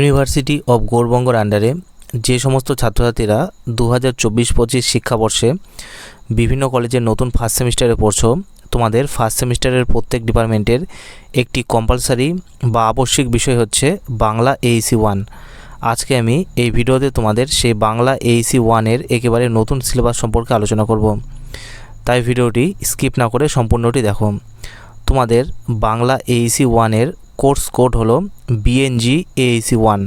University of গৌরবঙ্গর আন্ডারে যে সমস্ত ছাত্রছাত্রীরা দু হাজার চব্বিশ পঁচিশ শিক্ষাবর্ষে বিভিন্ন কলেজের নতুন ফার্স্ট সেমিস্টারে পড়ছো, তোমাদের ফার্স্ট সেমিস্টারের প্রত্যেক ডিপার্টমেন্টের একটি কম্পালসারি বা আবশ্যিক বিষয় হচ্ছে বাংলা এইসি ওয়ান আজকে আমি এই ভিডিওতে তোমাদের সেই বাংলা এইসি ওয়ানের একেবারে নতুন সিলেবাস সম্পর্কে আলোচনা করব। তাই ভিডিওটি স্কিপ না করে সম্পূর্ণটি দেখো। তোমাদের বাংলা এইসি ওয়ানের কোর্স কোড হলো বিএনজি এইসি ওয়ান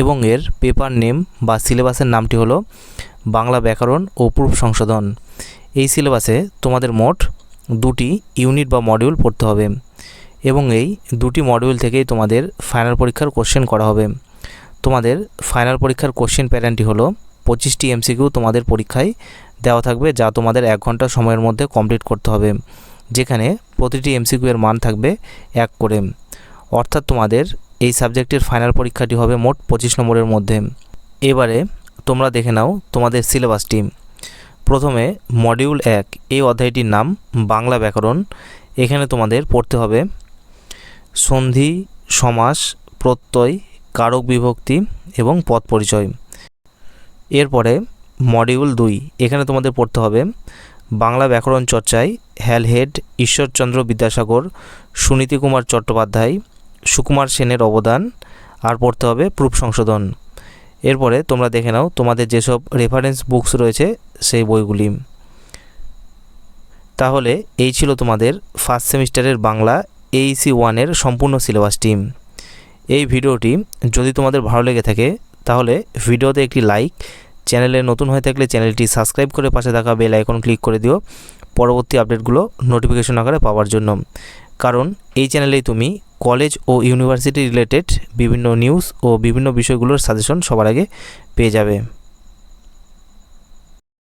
এবং এর পেপার নেম বা সিলেবাসের নামটি হলো বাংলা ব্যাকরণ ও প্রুফ সংশোধন। এই সিলেবাসে তোমাদের মোট দুটি ইউনিট বা মডিউল পড়তে হবে এবং এই দুটি মডিউল থেকেই তোমাদের ফাইনাল পরীক্ষার কোশ্চেন করা হবে। তোমাদের ফাইনাল পরীক্ষার কোশ্চেন প্যাটার্নটি হলো পঁচিশটি এমসিকিউ তোমাদের পরীক্ষায় দেওয়া থাকবে যা তোমাদের এক ঘণ্টা সময়ের মধ্যে কমপ্লিট করতে হবে, যেখানে প্রতিটি এমসিকিউ এর মান থাকবে এক করে। অর্থাৎ তোমাদের এই সাবজেক্টের ফাইনাল পরীক্ষাটি হবে মোট পঁচিশ নম্বরের মধ্যে। এবারে তোমরা দেখে নাও তোমাদের সিলেবাসটি প্রথমে মডিউল এক, এই অধ্যায়টির নাম বাংলা ব্যাকরণ। এখানে তোমাদের পড়তে হবে সন্ধি, সমাস, প্রত্যয়, কারক বিভক্তি এবং পদ পরিচয়। এরপরে মডিউল দুই, এখানে তোমাদের পড়তে হবে বাংলা ব্যাকরণ চর্চায় হ্যালহেড ঈশ্বরচন্দ্র বিদ্যাসাগর, সুনীতি কুমার চট্টোপাধ্যায় সুকুমার সেনের অবদান, আর পড়তে হবে প্রুফ সংশোধন। এরপরে তোমরা দেখে নাও তোমাদের যেসব রেফারেন্স বুকস রয়েছে সেই বইগুলি। তাহলে এই ছিল তোমাদের ফার্স্ট সেমিস্টারের বাংলা এইসি ওয়ানের সম্পূর্ণ সিলেবাস টিম এই ভিডিওটি যদি তোমাদের ভালো লেগে থাকে, তাহলে ভিডিওতে একটি লাইক চ্যানেলে নতুন হয়ে থাকলে চ্যানেলটি সাবস্ক্রাইব করে পাশে থাকা বেল আইকন ক্লিক করে দিও। পরবর্তী আপডেটগুলো নোটিফিকেশন আকারে পাওয়ার জন্য। কারণ এই চ্যানেলেই তুমি কলেজ ও ইউনিভার্সিটি রিলেটেড বিভিন্ন নিউজ ও বিভিন্ন বিষয়গুলোর সাজেশন সবার আগে পেয়ে যাবে।